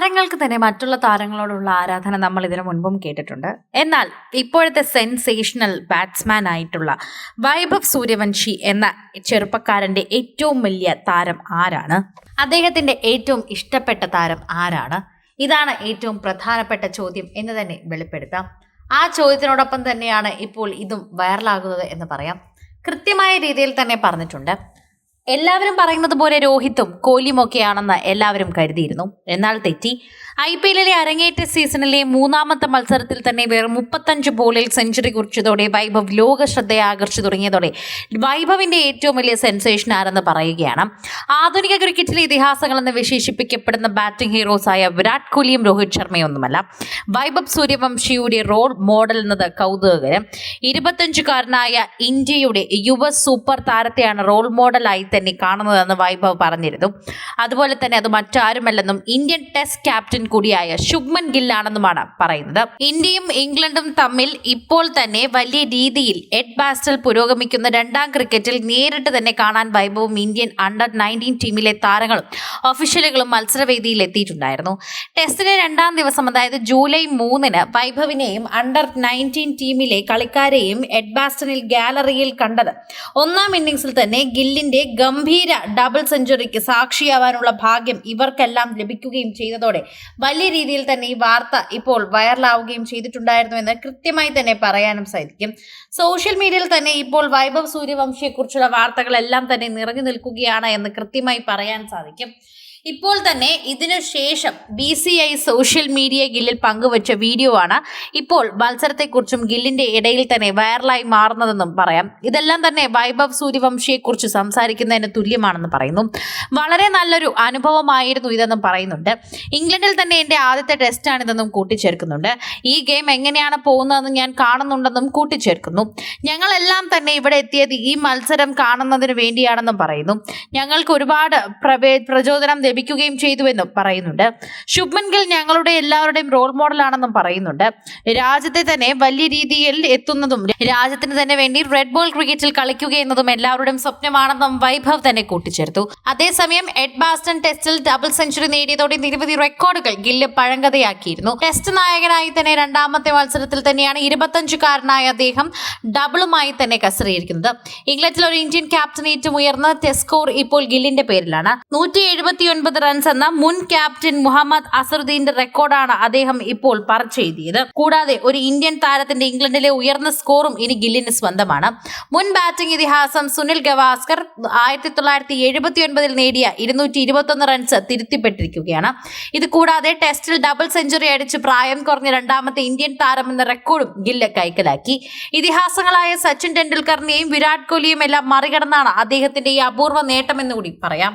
താരങ്ങൾക്ക് തന്നെ മറ്റുള്ള താരങ്ങളോടുള്ള ആരാധന നമ്മൾ ഇതിനു മുൻപും കേട്ടിട്ടുണ്ട്. എന്നാൽ ഇപ്പോഴത്തെ സെൻസേഷണൽ ബാറ്റ്സ്മാൻ ആയിട്ടുള്ള വൈഭവ് സൂര്യവംശി എന്ന ചെറുപ്പക്കാരന്റെ ഏറ്റവും വലിയ താരം ആരാണ്? അദ്ദേഹത്തിന്റെ ഏറ്റവും ഇഷ്ടപ്പെട്ട താരം ആരാണ്? ഇതാണ് ഏറ്റവും പ്രധാനപ്പെട്ട ചോദ്യം എന്ന് തന്നെ വെളിപ്പെടുത്താം. ആ ചോദ്യത്തിനോടൊപ്പം തന്നെയാണ് ഇപ്പോൾ ഇതും വൈറലാകുന്നത് എന്ന് പറയാം. കൃത്യമായ രീതിയിൽ തന്നെ പറഞ്ഞിട്ടുണ്ട്. എല്ലാവരും പറയുന്നത് പോലെ രോഹിത്തും കോഹ്ലിയുമൊക്കെയാണെന്ന് എല്ലാവരും കരുതിയിരുന്നു. എന്നാൽ തെറ്റി. ഐ പി എല്ലിലെ അരങ്ങേറ്റ സീസണിലെ മൂന്നാമത്തെ മത്സരത്തിൽ തന്നെ വെറും മുപ്പത്തഞ്ച് ബോളിൽ സെഞ്ചുറി കുറിച്ചതോടെ വൈഭവ് ലോക ശ്രദ്ധയെ ആകർഷിച്ചു തുടങ്ങിയതോടെ വൈഭവിന്റെ ഏറ്റവും വലിയ സെൻസേഷൻ ആരെന്ന് പറയുകയാണ്. ആധുനിക ക്രിക്കറ്റിലെ ഇതിഹാസങ്ങളെന്ന് വിശേഷിപ്പിക്കപ്പെടുന്ന ബാറ്റിംഗ് ഹീറോസായ വിരാട് കോഹ്ലിയും രോഹിത് ശർമ്മയൊന്നുമല്ല. വൈഭവ് സൂര്യവംശിയുടെ റോൾ മോഡൽ എന്നത് കൗതുകകരം. ഇരുപത്തഞ്ചുകാരനായ ഇന്ത്യയുടെ യുവ സൂപ്പർ താരത്തെയാണ് റോൾ മോഡലായി തന്നെ കാണുന്നതെന്ന് വൈഭവ് പറഞ്ഞിരുന്നു. അതുപോലെ തന്നെ അത് മറ്റാരുമല്ലെന്നും ഇന്ത്യൻ ടെസ്റ്റ് ക്യാപ്റ്റൻ കൂടിയായ ശുഭ്മൻ ഗില്ലാണെന്നുമാണ് പറയുന്നത്. ഇന്ത്യയും ഇംഗ്ലണ്ടും തമ്മിൽ ഇപ്പോൾ തന്നെ വലിയ രീതിയിൽ എഡ് ബാസ്റ്റൽ പുരോഗമിക്കുന്ന രണ്ടാം ക്രിക്കറ്റിൽ നേരിട്ട് തന്നെ കാണാൻ വൈഭവും ഇന്ത്യൻ അണ്ടർ നയന്റീൻ ടീമിലെ താരങ്ങളും ഒഫീഷ്യലുകളും മത്സരവേദിയിൽ എത്തിയിട്ടുണ്ടായിരുന്നു. ടെസ്റ്റിലെ രണ്ടാം ദിവസം അതായത് ജൂലൈ മൂന്നിന് വൈഭവിനെയും അണ്ടർ നയന്റീൻ ടീമിലെ കളിക്കാരെയും എഡ്ബാസ്റ്റണിൽ ഗാലറിയിൽ കണ്ടത്. ഒന്നാം ഇന്നിംഗ്സിൽ തന്നെ ഗില്ലിന്റെ ഗംഭീര ഡബിൾ സെഞ്ചുറിക്ക് സാക്ഷിയാവാനുള്ള ഭാഗ്യം ഇവർക്കെല്ലാം ലഭിക്കുകയും ചെയ്തതോടെ വലിയ രീതിയിൽ തന്നെ ഈ വാർത്ത ഇപ്പോൾ വൈറലാവുകയും ചെയ്തിട്ടുണ്ടായിരുന്നു എന്ന് കൃത്യമായി തന്നെ പറയാനും സാധിക്കും. സോഷ്യൽ മീഡിയയിൽ തന്നെ ഇപ്പോൾ വൈഭവ് സൂര്യവംശിയെക്കുറിച്ചുള്ള വാർത്തകളെല്ലാം തന്നെ നിറഞ്ഞു നിൽക്കുകയാണ് എന്ന് കൃത്യമായി പറയാൻ സാധിക്കും. ഇപ്പോൾ തന്നെ ഇതിനു ശേഷം B C I social media ഗില്ലിൽ പങ്കുവച്ച വീഡിയോ ആണ് ഇപ്പോൾ മത്സരത്തെക്കുറിച്ചും ഗില്ലിന്റെ ഇടയിൽ തന്നെ വൈറലായി മാറുന്നതെന്നും പറയാം. ഇതെല്ലാം തന്നെ വൈഭവ് സൂര്യവംശിയെക്കുറിച്ച് സംസാരിക്കുന്നതിന് തുല്യമാണെന്ന് പറയുന്നു. വളരെ നല്ലൊരു അനുഭവമായിരുന്നു ഇതെന്നും പറയുന്നുണ്ട്. ഇംഗ്ലണ്ടിൽ തന്നെ എന്റെ ആദ്യത്തെ ടെസ്റ്റാണിതെന്നും കൂട്ടിച്ചേർക്കുന്നുണ്ട്. ഈ ഗെയിം എങ്ങനെയാണ് പോകുന്നതെന്ന് ഞാൻ കാണുന്നുണ്ടെന്നും കൂട്ടിച്ചേർക്കുന്നു. ഞങ്ങളെല്ലാം തന്നെ ഇവിടെ എത്തിയത് ഈ മത്സരം കാണുന്നതിന് വേണ്ടിയാണെന്നും പറയുന്നു. ഞങ്ങൾക്ക് ഒരുപാട് പ്രചോദനം ലഭിക്കുകയും ചെയ്തുവെന്നും പറയുന്നുണ്ട്. ശുഭ്മൻ ഗിൽ ഞങ്ങളുടെ എല്ലാവരുടെയും റോൾ മോഡലാണെന്നും പറയുന്നുണ്ട്. രാജ്യത്തെ തന്നെ വലിയ രീതിയിൽ എത്തുന്നതും രാജ്യത്തിന് തന്നെ വേണ്ടി റെഡ് ബോൾ ക്രിക്കറ്റിൽ കളിക്കുക എന്നതും എല്ലാവരുടെയും സ്വപ്നമാണെന്നും വൈഭവ് തന്നെ കൂട്ടിച്ചേർത്തു. അതേസമയം എഡ് ബാസ്റ്റൺ ടെസ്റ്റിൽ ഡബിൾ സെഞ്ചുറി നേടിയതോടെ നിരവധി റെക്കോർഡുകൾ ഗില്ല് പഴങ്കഥയാക്കിയിരുന്നു. ടെസ്റ്റ് നായകനായി തന്നെ രണ്ടാമത്തെ മത്സരത്തിൽ തന്നെയാണ് ഇരുപത്തഞ്ചുകാരനായ അദ്ദേഹം ഡബിളുമായി തന്നെ കസറിയിരിക്കുന്നത് ഇംഗ്ലണ്ടിൽ ഒരു ഇന്ത്യൻ ക്യാപ്റ്റൻ ഏറ്റവും ഉയർന്ന ടെസ്റ്റ് സ്കോർ ഇപ്പോൾ ഗില്ലിന്റെ പേരിലാണ്. നൂറ്റി എഴുപത്തിയൊൻപത് റൺസ് എന്ന മുൻ ക്യാപ്റ്റൻ മുഹമ്മദ് അസറുദ്ദീന്റെ റെക്കോർഡാണ് അദ്ദേഹം ഇപ്പോൾ പറച്ചെഴുതിയത്. കൂടാതെ ഒരു ഇന്ത്യൻ താരത്തിന്റെ ഇംഗ്ലണ്ടിലെ ഉയർന്ന സ്കോറും ഇനി ഗില്ലിന് സ്വന്തമാണ്. മുൻ ബാറ്റിംഗ് ഇതിഹാസം സുനിൽ ഗവാസ്കർ ആയിരത്തി തൊള്ളായിരത്തി എഴുപത്തി ഒൻപതിൽ നേടിയ ഇരുന്നൂറ്റി ഇരുപത്തൊന്ന് റൺസ് തിരുത്തിപ്പെട്ടിരിക്കുകയാണ്. ഇത് കൂടാതെ ടെസ്റ്റിൽ ഡബിൾ സെഞ്ചുറി അടിച്ച് പ്രായം കുറഞ്ഞ രണ്ടാമത്തെ ഇന്ത്യൻ താരം എന്ന റെക്കോർഡും ഗില്ല് കൈക്കലാക്കി. ഇതിഹാസങ്ങളായ സച്ചിൻ ടെണ്ടുൽക്കറിനെയും വിരാട് കോഹ്ലിയും എല്ലാം മറികടന്നാണ് അദ്ദേഹത്തിന്റെ ഈ അപൂർവ നേട്ടമെന്ന് കൂടി പറയാം.